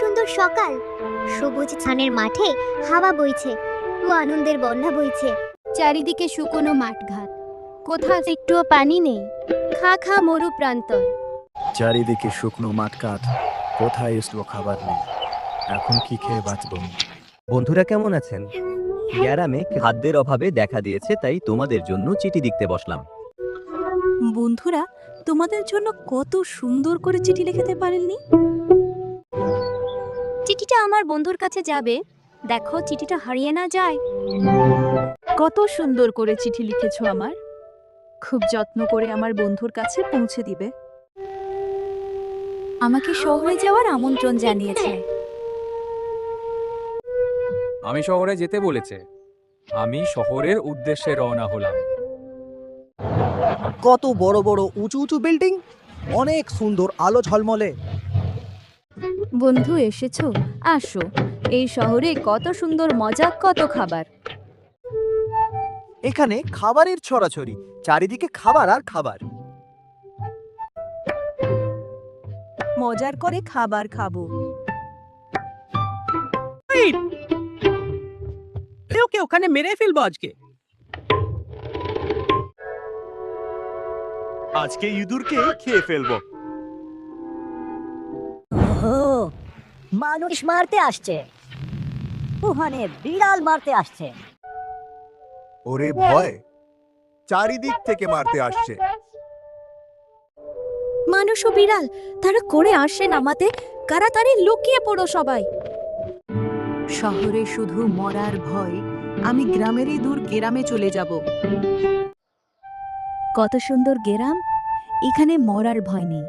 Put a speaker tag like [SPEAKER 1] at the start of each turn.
[SPEAKER 1] সুন্দর সকাল। সবুজ ছানের মাঠে হাওয়া বইছে ও আনন্দের বন্যা বইছে।
[SPEAKER 2] চারিদিকে শুকনো মাঠঘাট কোথাও একটুও পানি নেই। খা খা মরু প্রান্তর।
[SPEAKER 3] চারিদিকে শুকনো মাঠকাঠ কোথায় এসলো খাবার নেই। এখন কি খেয়ে বাঁচবো?
[SPEAKER 4] বন্ধুরা কেমন আছেন? গ্যারামে খাদ্যের অভাবে দেখা দিয়েছে তাই তোমাদের জন্য চিঠি লিখতে বসলাম।
[SPEAKER 5] বন্ধুরা তোমাদের জন্য কত সুন্দর করে চিঠি লিখতে পারেননি?
[SPEAKER 2] আমার বন্ধুর কাছে যাবে? দেখো চিঠিটা হারিয়ে না যায়।
[SPEAKER 5] কত সুন্দর করে চিঠি লিখেছো আমার। খুব যত্ন করে আমার বন্ধুর কাছে পৌঁছে দিবে। আমাকে শহরে যাওয়ার আমন্ত্রণ জানিয়েছে।
[SPEAKER 6] আমি শহরে যেতে বলেছে। আমি শহরের উদ্দেশ্যে রওনা হলাম।
[SPEAKER 7] কত বড় বড় উঁচু উঁচু বিল্ডিং অনেক সুন্দর আলো ঝলমলে।
[SPEAKER 5] বন্ধু এসেছ? আসো। এই শহরে কত সুন্দর মজা কত খাবার।
[SPEAKER 7] এখানে খাবারের ছড়াছড়ি চারিদিকে খাবার আর খাবার।
[SPEAKER 5] মজার করে খাবার খাব।
[SPEAKER 8] ওকে ওখানে মেরে ফেলব আজকে?
[SPEAKER 3] আজকে ইঁদুরকে খেয়ে ফেলব।
[SPEAKER 9] মানুষ মারতে আসছে। ওখানে বিড়াল মারতে আসছে।
[SPEAKER 10] ওরে ভয় চারিদিক থেকে মারতে আসছে।
[SPEAKER 5] মানুষ ও বিড়াল তারা করে আসে নামাতে কারাতারি লুকিয়ে পড়ো সবাই। শহরে শুধু মরার ভয় আমি গ্রামেরই দূর গ্রামে চলে যাব। কত সুন্দর গ্রাম এখানে মরার ভয় নেই।